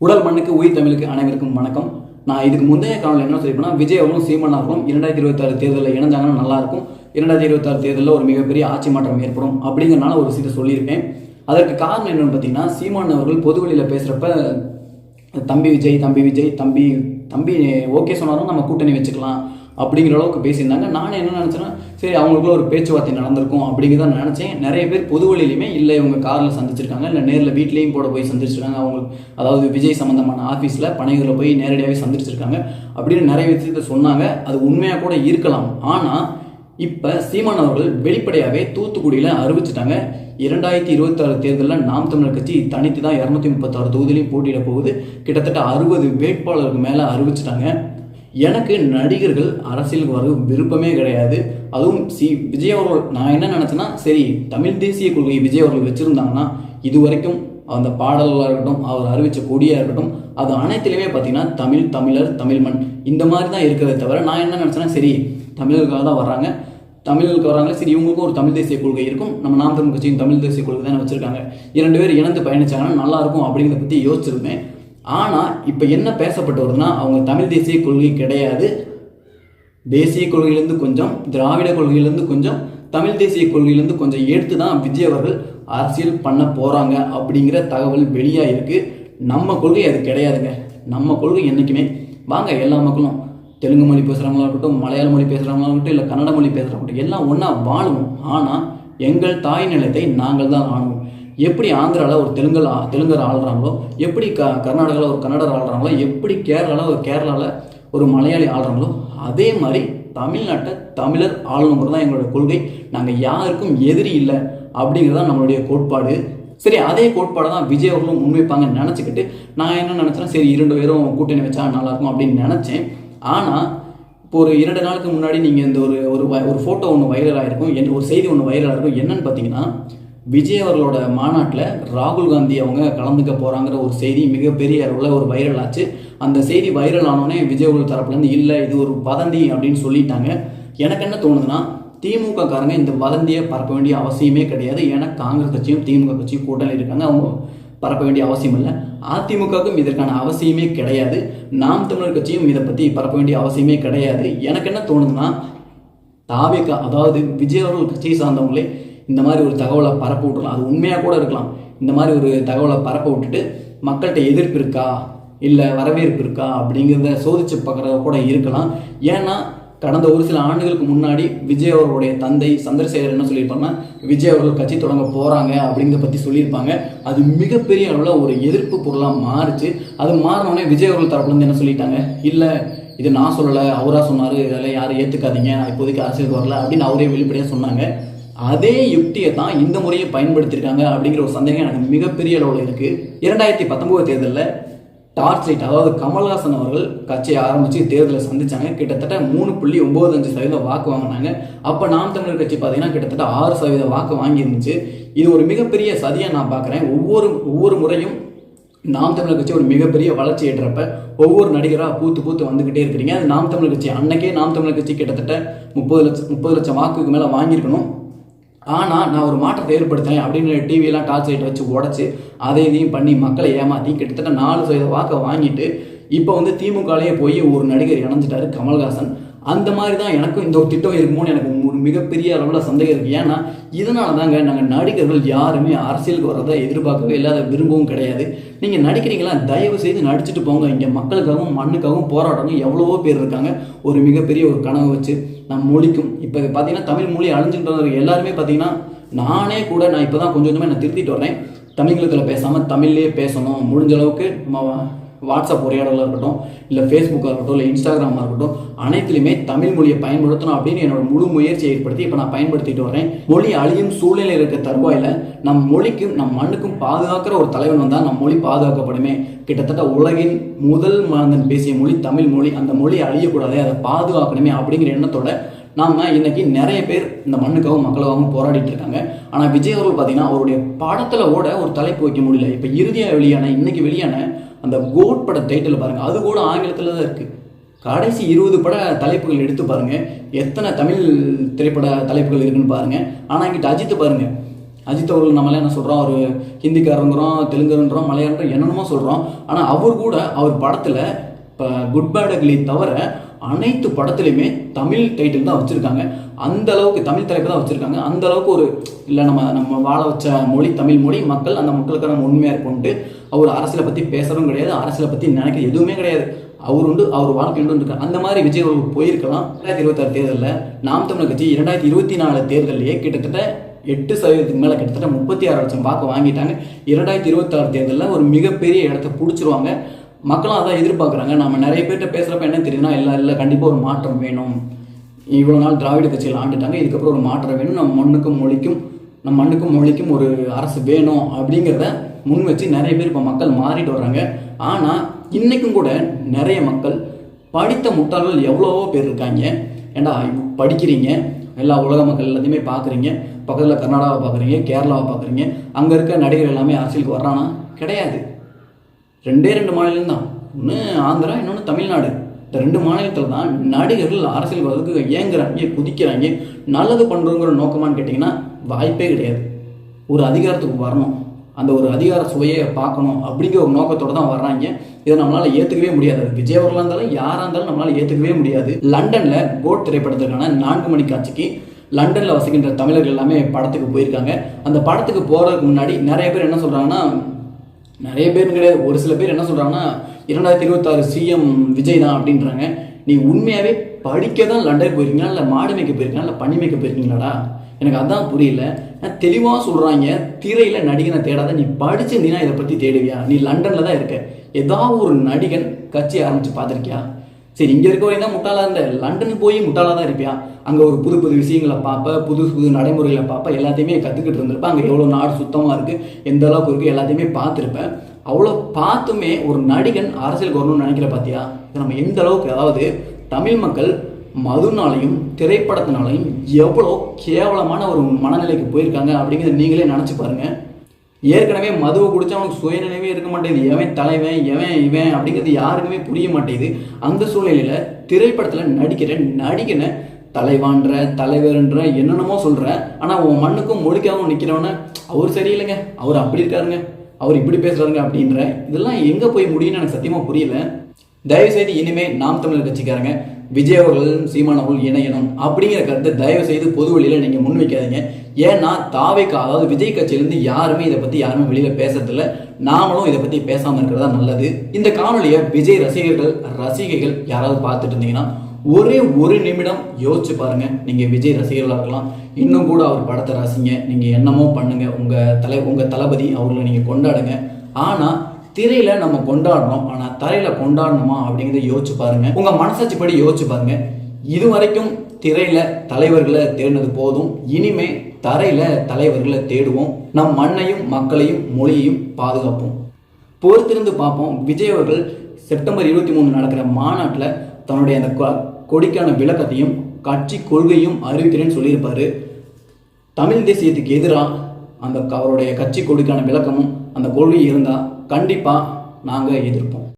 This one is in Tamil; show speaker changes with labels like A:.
A: உடல் மண்ணுக்கு உயிர் தமிழுக்கு அனைவருக்கும் வணக்கம். நான் இதுக்கு முந்தைய காலம் என்ன சொல்லியிருப்பேன்னா விஜய் அவர்களும் சீமான் இரண்டாயிரத்தி இருபத்தாறு தேர்தலில் இணைஞ்சாங்கன்னா நல்லா இருக்கும் இரண்டாயிரத்தி இருபத்தாறு தேர்தலில் ஒரு மிகப்பெரிய ஆட்சி மாற்றம் ஏற்படும் அப்படிங்கிறனால ஒரு விஷயத்தை சொல்லியிருப்பேன் அதற்கு காரணம் என்னன்னு பார்த்தீங்கன்னா சீமான் அவர்கள் பொதுவெளியில் பேசுகிறப்ப தம்பி விஜய் தம்பி விஜய் தம்பி தம்பி ஓகே சொன்னாலும் நம்ம கூட்டணி வச்சுக்கலாம். அப்படிங்கிற அளவுக்கு பேசியிருந்தாங்க. நான் என்ன நினச்சேன்னா சரி அவங்களுக்குள்ள ஒரு பேச்சுவார்த்தை நடந்திருக்கும் அப்படிங்கிறத நினச்சேன். நிறைய பேர் பொது வழியிலையுமே இல்லை இவங்க காரில் சந்திச்சிருக்காங்க. இல்லை நேரில் வீட்லேயும் கூட போய் சந்திச்சிருக்காங்க. அவங்களுக்கு அதாவது விஜய் சம்மந்தமான ஆஃபீஸில் பணிகளில் போய் நேரடியாகவே சந்திச்சிருக்காங்க. அப்படின்னு நிறைய விஷயத்த சொன்னாங்க. அது உண்மையாக கூட இருக்கலாம். ஆனால் இப்போ சீமான் அவர்கள் வெளிப்படையாகவே தூத்துக்குடியில் அறிவிச்சிட்டாங்க. இரண்டாயிரத்தி இருபத்தி ஆறு தேர்தலில் நாம் தமிழர் கட்சி தனித்து தான் இரநூத்தி முப்பத்தாறு தொகுதியிலையும் போட்டியிட போகுது. கிட்டத்தட்ட அறுபது வேட்பாளருக்கு மேலே அறிவிச்சிட்டாங்க. எனக்கு நடிகர்கள் அரசியலுக்கு வர விருப்பமே கிடையாது. அதுவும் சி விஜய் அவர்கள் நான் என்ன நினச்சேன்னா சரி தமிழ் தேசிய கொள்கை விஜய் அவர்கள் வச்சுருந்தாங்கன்னா இது வரைக்கும் அந்த பாடல்களாக இருக்கட்டும் அவர் அறிவித்த கொடியாக இருக்கட்டும் அது அனைத்துலேயுமே பார்த்தீங்கன்னா தமிழ் தமிழர் தமிழ் மண் இந்த மாதிரி தான் இருக்கிறதே தவிர நான் என்ன நினச்சேன்னா சரி தமிழர்களாக தான் வர்றாங்க. தமிழர்களுக்கு வராங்க சரி இவங்களுக்கும் ஒரு தமிழ் தேசிய கொள்கை இருக்கும். நம்ம நாம் தமிழ் கட்சியும் தமிழ் தேசிய கொள்கை தானே வச்சுருக்காங்க. இரண்டு பேர் இணைந்து பயணிச்சாங்கன்னா நல்லா இருக்கும் அப்படிங்கிறத பற்றி யோசிச்சிருந்தேன். ஆனால் இப்போ என்ன பேசப்பட்டு வருதுன்னா அவங்க தமிழ் தேசிய கொள்கை கிடையாது. தேசிய கொள்கையிலேருந்து கொஞ்சம் திராவிட கொள்கையிலேருந்து கொஞ்சம் தமிழ் தேசிய கொள்கையிலேருந்து கொஞ்சம் எடுத்து தான் விஜய் அவர்கள் அரசியல் பண்ண போகிறாங்க அப்படிங்கிற தகவல் வெளியாக இருக்குது நம்ம கொள்கை அது கிடையாதுங்க. நம்ம கொள்கை என்றைக்குமே வாங்க எல்லா மக்களும் தெலுங்கு மொழி பேசுகிறவங்களா இருக்கட்டும் மலையாள மொழி பேசுகிறவங்களா இருக்கட்டும் இல்லை கன்னட மொழி பேசுகிறவங்க எல்லாம் ஒன்றா வாழுவோம். ஆனால் எங்கள் தாய் நிலத்தை நாங்கள் தான் ஆணுவோம் எப்படி ஆந்திராவில் ஒரு தெலுங்கல் தெலுங்கர் ஆள்றாங்களோ எப்படி க கர்நாடகாவில் ஒரு கன்னடர் ஆள்றாங்களோ எப்படி கேரளாவில் ஒரு கேரளாவில் ஒரு மலையாளி ஆள்றாங்களோ அதே மாதிரி தமிழ்நாட்டை தமிழர் ஆளணுங்கிறது தான் எங்களோட கொள்கை. நாங்கள் யாருக்கும் எதிரி இல்லை அப்படிங்கிறது தான் நம்மளுடைய கோட்பாடு. சரி அதே கோட்பாடை தான் விஜய் அவர்களும் முன்வைப்பாங்கன்னு நினச்சிக்கிட்டு நான் என்ன நினச்சேன்னா சரி இரண்டு பேரும் கூட்டணி வச்சா நல்லாயிருக்கும் அப்படின்னு நினச்சேன். ஆனால் இப்போ ஒரு இரண்டு நாளுக்கு முன்னாடி நீங்கள் இந்த ஒரு ஒரு ஒரு ஃபோட்டோ ஒன்று வைரலாக இருக்கும் என் ஒரு செய்தி ஒன்று வைரலாக இருக்கும். என்னன்னு பார்த்தீங்கன்னா விஜய் அவர்களோட மாநாட்டில் ராகுல் காந்தி அவங்க கலந்துக்க போகிறாங்கிற ஒரு செய்தி மிகப்பெரிய அளவில் ஒரு வைரல் ஆச்சு. அந்த செய்தி வைரல் ஆனோடனே விஜய் அவர்கள் தரப்புலேருந்து இல்லை இது ஒரு வதந்தி அப்படின்னு சொல்லிட்டாங்க. எனக்கு என்ன தோணுதுன்னா திமுக காரங்க இந்த வதந்தியை பரப்ப வேண்டிய அவசியமே கிடையாது. ஏன்னா காங்கிரஸ் கட்சியும் திமுக கட்சியும் கூட்டணி இருக்காங்க. அவங்க பரப்ப வேண்டிய அவசியம் இல்லை. அதிமுகவுக்கும் இதற்கான அவசியமே கிடையாது. நாம் தமிழர் கட்சியும் இதை பற்றி பரப்ப வேண்டிய அவசியமே கிடையாது. எனக்கு என்ன தோணுதுன்னா தாவேக்கா அதாவது விஜய் அவர்கள் கட்சியை சார்ந்தவங்களே இந்த மாதிரி ஒரு தகவலை பரப்ப விட்டுறலாம். அது உண்மையாக கூட இருக்கலாம். இந்த மாதிரி ஒரு தகவலை பரப்ப விட்டுட்டு மக்கள்கிட்ட எதிர்ப்பு இருக்கா? இல்லை வரவேற்பு இருக்கா? அப்படிங்கிறத சோதிச்சு பார்க்குறத கூட இருக்கலாம். ஏன்னா கடந்த ஒரு சில ஆண்டுகளுக்கு முன்னாடி விஜய் அவர்களுடைய தந்தை சந்திரசேகர் என்ன சொல்லியிருப்பாங்கன்னா விஜய் அவர்கள் கட்சி தொடங்க போகிறாங்க அப்படிங்கிறத பற்றி சொல்லியிருப்பாங்க. அது மிகப்பெரிய அளவில் ஒரு எதிர்ப்பு பொருளாக மாறுச்சு. அது மாறினோடனே விஜய் அவர்கள் தரப்புலேருந்து என்ன சொல்லிட்டாங்க? இல்லை இது நான் சொல்லலை. அவராக சொன்னார். இதெல்லாம் யாரும் ஏற்றுக்காதீங்க நான் இப்போதைக்கு அரசியலுக்கு வரல அப்படின்னு அவரே வெளிப்படையாக சொன்னாங்க. அதே யுக்தியை தான் இந்த முறையை பயன்படுத்தியிருக்காங்க அப்படிங்கிற ஒரு சந்தேகம் எனக்கு மிகப்பெரிய அளவில் இருக்குது இரண்டாயிரத்தி பத்தொம்போது தேர்தலில் டார்ச் லைட் அதாவது கமல்ஹாசன் அவர்கள் கட்சியை ஆரம்பித்து தேர்தலை சந்திச்சாங்க. கிட்டத்தட்ட மூணு புள்ளி ஒம்பது அஞ்சு சதவீதம் வாக்கு வாங்கினாங்க. அப்போ நாம் தமிழர் கட்சி பார்த்தீங்கன்னா கிட்டத்தட்ட ஆறு சதவீத வாக்கு வாங்கியிருந்துச்சு. இது ஒரு மிகப்பெரிய சதியாக நான் பார்க்குறேன் ஒவ்வொரு ஒவ்வொரு முறையும் நாம் தமிழர் கட்சி ஒரு மிகப்பெரிய வளர்ச்சி ஏற்றப்ப ஒவ்வொரு நடிகராக பூத்து பூத்து வந்துக்கிட்டே இருக்கிறீங்க. அது நாம் தமிழர் கட்சி. அன்னைக்கே நாம் தமிழர் கட்சி கிட்டத்தட்ட முப்பது லட்சம் முப்பது லட்சம் வாக்குக்கு மேலே வாங்கியிருக்கணும். ஆனால் நான் ஒரு மாற்றத்தை ஏற்படுத்தேன் அப்படின்னு டிவியெல்லாம் டார்ச் லைட் வச்சு உடச்சி அதை இதையும் பண்ணி மக்களை ஏமாற்றி கிட்டத்தட்ட நாலு சதவீத வாக்கை வாங்கிட்டு இப்போ வந்து திமுகலேயே போய் ஒரு நடிகர் இணைஞ்சிட்டாரு கமல்ஹாசன். அந்த மாதிரி தான் எனக்கும் இந்த ஒரு திட்டம் இருக்குமோன்னு எனக்கு மிகப்பெரிய அளவில் சந்தேகம் இருக்குது ஏன்னா இதனால தாங்க நாங்கள் நடிகர்கள் யாருமே அரசியலுக்கு வர்றதை எதிர்பார்க்கவே இல்லாத விரும்பவும் கிடையாது. நீங்கள் நடிக்கிறீங்களா? தயவு செய்து நடிச்சுட்டு போங்க. இங்கே மக்களுக்காகவும் மண்ணுக்காகவும் போராடணும். எவ்வளவோ பேர் இருக்காங்க. ஒரு மிகப்பெரிய ஒரு கனவு வச்சு நம் மொழிக்கும். இப்போ பார்த்தீங்கன்னா தமிழ் மொழி அழிஞ்சுட்டு எல்லாருமே பார்த்தீங்கன்னா நானே கூட நான் இப்போ தான் கொஞ்சம் கொஞ்சமாக நான் திருத்திட்டு வரேன் தமிழகத்தில் பேசாமல் தமிழ்லேயே பேசணும். முடிஞ்ச அளவுக்கு நம்ம வாட்ஸ்அப் உரையாடலாக இருக்கட்டும் இல்லை ஃபேஸ்புக்காக இருக்கட்டும் இல்லை இன்ஸ்டாகிராமாக இருக்கட்டும் அனைத்துலையுமே தமிழ் மொழியை பயன்படுத்தணும் அப்படின்னு என்னோட முழு முயற்சியை ஏற்படுத்தி இப்போ நான் பயன்படுத்திட்டு வரேன் மொழி அழியும் சூழ்நிலை இருக்க தருவாயில் நம் மொழிக்கும் நம் மண்ணுக்கும் பாதுகாக்கிற ஒரு தலைவன் வந்தால் நம் மொழி பாதுகாக்கப்படுமே. கிட்டத்தட்ட உலகின் முதல் மாந்தன் பேசிய மொழி தமிழ் மொழி. அந்த மொழி அழியக்கூடாது அதை பாதுகாக்கணுமே அப்படிங்கிற எண்ணத்தோட நாம இன்னைக்கு நிறைய பேர் இந்த மண்ணுக்காகவும் மக்களுக்காகவும் போராடிட்டு இருக்காங்க. ஆனால் விஜய் அவர்கள் பார்த்தீங்கன்னா அவருடைய படத்தில் ஓட ஒரு தலைப்பு வைக்க முடியல. இப்போ இறுதியாக வெளியான இன்னைக்கு வெளியான அந்த கோட் பட டைட்டில் பாருங்கள் அது கூட ஆங்கிலத்தில் தான் இருக்குது கடைசி இருபது பட தலைப்புகள் எடுத்து பாருங்கள் எத்தனை தமிழ் திரைப்பட தலைப்புகள் இருக்குன்னு பாருங்கள் ஆனால் இங்கிட்ட அஜித் பாருங்கள் அஜித் அவர்கள் நம்மளாம் என்ன சொல்கிறோம் ஒரு ஹிந்திக்காரங்கிறோம் தெலுங்குன்றோம் மலையாளம் என்னென்னமோ சொல்கிறோம் ஆனால் அவர் கூட அவர் படத்தில் இப்போ குட் பேட் அக்லி தவிர அனைத்து படத்துலையுமே தமிழ் டைட்டில் தான் வச்சுருக்காங்க. அந்த அளவுக்கு தமிழ் தலைப்பு தான் வச்சுருக்காங்க. அந்த அளவுக்கு ஒரு இல்லை நம்ம நம்ம வாழ வச்ச மொழி தமிழ் மொழி மக்கள் அந்த மக்களுக்கு நம்ம உண்மையாக இருப்போம்ட்டு அவர் அரசியலை பற்றி பேசுறதும் கிடையாது அரசியலை பற்றி நினைக்க எதுவுமே கிடையாது. அவர் உண்டு அவர் வாழ்க்கை உண்டு இருக்கார். அந்த மாதிரி விஜய் அவர்கள் போயிருக்கலாம். ரெண்டாயிரத்தி இருபத்தாறு தேர்தலில் நாம் தமிழர் கட்சி இரண்டாயிரத்தி இருபத்தி நாலு தேர்தலையே கிட்டத்தட்ட எட்டு சதவீதத்துக்கு மேலே கிட்டத்தட்ட முப்பத்தி ஆறு லட்சம் வாக்கு வாங்கிட்டாங்க. இரண்டாயிரத்தி இருபத்தாறு தேர்தலில் ஒரு மிகப்பெரிய இடத்த பிடிச்சிருவாங்க. மக்களும் அதான் எதிர்பார்க்குறாங்க. நம்ம நிறைய பேர்கிட்ட பேசுகிறப்ப என்ன தெரியுதுன்னா இல்லை இல்லை கண்டிப்பாக ஒரு மாற்றம் வேணும். இவ்வளோ நாள் திராவிட கட்சியில் ஆண்டுட்டாங்க. இதுக்கப்புறம் ஒரு மாற்றம் வேணும். நம்ம மண்ணுக்கும் மொழிக்கும் நம்ம மண்ணுக்கும் மொழிக்கும் ஒரு அரசு வேணும் அப்படிங்கிறத முன் வச்சு நிறைய பேர் இப்போ மக்கள் மாறிட்டு வர்றாங்க. ஆனால் இன்றைக்கும் கூட நிறைய மக்கள் படித்த முட்டாள்கள் எவ்வளவோ பேர் இருக்காங்க. ஏண்டா படிக்கிறீங்க? எல்லா உலக மக்கள் எல்லாத்தையுமே பார்க்குறீங்க பக்கத்தில் கர்நாடகாவை பார்க்குறீங்க கேரளாவை பார்க்குறீங்க அங்கே இருக்க நடிகர் எல்லாமே அரசியலுக்கு வர்றானா? கிடையாது. ரெண்டே ரெண்டு மாநிலம் தான். ஒன்று ஆந்திரா இன்னொன்று தமிழ்நாடு. இந்த ரெண்டு மாநிலத்தில் தான் நடிகர்கள் அரசியல் வரதுக்கு ஏங்குறாங்க குதிக்கிறாங்க. நல்லது பண்ணுறோங்கிற நோக்கமான்னு கேட்டிங்கன்னா வாய்ப்பே கிடையாது. ஒரு அதிகாரத்துக்கு வரணும். அந்த ஒரு அதிகார சுவையை பார்க்கணும் அப்படிங்கிற ஒரு நோக்கத்தோடு தான் வர்றாங்க. இதை நம்மளால் ஏற்றுக்கவே முடியாது. அது விஜய் அவர்களாக இருந்தாலும் யாராக இருந்தாலும் நம்மளால் ஏற்றுக்கவே முடியாது. லண்டனில் கோட் திரைப்படத்திற்கான நான்கு மணி காட்சிக்கு லண்டனில் வசிக்கின்ற தமிழர்கள் எல்லாமே படத்துக்கு போயிருக்காங்க. அந்த படத்துக்கு போகிறதுக்கு முன்னாடி நிறைய பேர் என்ன சொல்கிறாங்கன்னா நிறைய பேர் கிடையாது. ஒரு சில பேர் என்ன சொல்கிறாங்கன்னா இரண்டாயிரத்தி இருபத்தாறு சிஎம் விஜய் தான் அப்படின்றாங்க. நீ உண்மையாகவே படிக்க தான் லண்டன் போயிருக்கீங்களா? இல்லை மாடு மேய்க்க போயிருக்கீங்களா? இல்லை பனி மேய்க்க போயிருக்கீங்களாடா? எனக்கு அதான் புரியல. நான் தெளிவாக சொல்கிறாங்க திரையில் நடிகனை தேடாத நீ படிச்சிருந்தீங்கன்னா இதை பற்றி தேடுவியா? நீ லண்டனில் தான் இருக்க. ஏதாவது ஒரு நடிகன் கட்சி ஆரம்பித்து பார்த்துருக்கியா? சரி இங்கே இருக்க வரையும் தான் முட்டாளாக இருந்த? லண்டனுக்கு போய் முட்டாளாக தான் இருப்பியா? அங்கே ஒரு புது புது விஷயங்களை பார்ப்ப புது புது நடைமுறைகளை பார்ப்ப எல்லாத்தையுமே கற்றுக்கிட்டு இருந்திருப்பேன் அங்கே எவ்வளோ நாடு சுத்தமாக இருக்குது எந்த அளவுக்கு இருக்குது எல்லாத்தையுமே பார்த்துருப்பேன் அவ்வளோ பார்த்துமே ஒரு நடிகன் அரசியல் வரணும்னு நினைக்கிற பார்த்தியா நம்ம எந்த அளவுக்கு அதாவது தமிழ் மக்கள் மதுனாலையும் திரைப்படத்தினாலையும் எவ்வளோ கேவலமான ஒரு மனநிலைக்கு போயிருக்காங்க அப்படிங்கிறத நீங்களே நினச்சி பாருங்கள் ஏற்கனவே மதுவை குடிச்சா அவனுக்கு சுயநினைவே இருக்க மாட்டேங்குது. எவன் தலைவன் எவன் இவன் அப்படிங்கிறது யாருக்குமே புரிய மாட்டேங்குது. அந்த சூழ்நிலையில் திரைப்படத்தில் நடிக்கிற நடிகனை தலைவான்ற தலைவர்ன்ற என்னென்னமோ சொல்கிற ஆனால் உன் மண்ணுக்கும் மொழிக்காகவும் நிற்கிறவன அவர் சரியில்லைங்க அவர் அப்படி இருக்காருங்க அவர் இப்படி பேசுகிறாருங்க அப்படின்ற இதெல்லாம் எங்கே போய் முடியும்னு எனக்கு சத்தியமாக புரியல. தயவுசெய்து இனிமேல் நாம் தமிழர் கட்சிக்காரங்க விஜய் அவர்களும் சீமான் அவர்கள் இணையணும் அப்படிங்கிற கருத்தை தயவு செய்து பொது வழியில் நீங்கள் முன்வைக்காதீங்க. ஏன்னா தாவைக்கு அதாவது விஜய் கட்சியிலேருந்து யாருமே இதை பற்றி யாருமே வெளியில் பேசுறதில்ல. நாமளும் இதை பற்றி பேசாமல் இருக்கிறதா நல்லது. இந்த காணொலியை விஜய் ரசிகர்கள் ரசிகைகள் யாராவது பார்த்துட்டு இருந்தீங்கன்னா ஒரே ஒரு நிமிடம் யோசிச்சு பாருங்க. நீங்கள் விஜய் ரசிகர்களாக இருக்கலாம். இன்னும் கூட அவர் படத்தை ரசிங்க. நீங்கள் என்னமோ பண்ணுங்க. உங்கள் தலை உங்கள் தளபதி அவர்களை நீங்கள் கொண்டாடுங்க. ஆனால் திரையில நம்ம கொண்டாடுறோம் ஆனால் தரையில கொண்டாடணுமா அப்படிங்கிறத யோசிச்சு பாருங்க. உங்க மனசாட்சி படி யோசிச்சு பாருங்க. இது வரைக்கும் திரையில தலைவர்களை தேடினது போதும். இனிமே தரையில தலைவர்களை தேடுவோம். நம் மண்ணையும் மக்களையும் மொழியையும் பாதுகாப்போம். பொறுத்திருந்து பார்ப்போம். விஜய் அவர்கள் செப்டம்பர் இருபத்தி மூணு நடக்கிற மாநாட்டில் தன்னுடைய அந்த கொ- கொடிக்கான விளக்கத்தையும் கட்சி கொள்கையும் அறிவிக்கிறேன்னு சொல்லியிருப்பாரு. தமிழ் தேசியத்துக்கு எதிராக அந்த அவருடைய கட்சி கொடிக்கான விளக்கமும் அந்த கொள்கை இருந்தால் கண்டிப்பாக நாங்கள் எதிர்ப்போம்.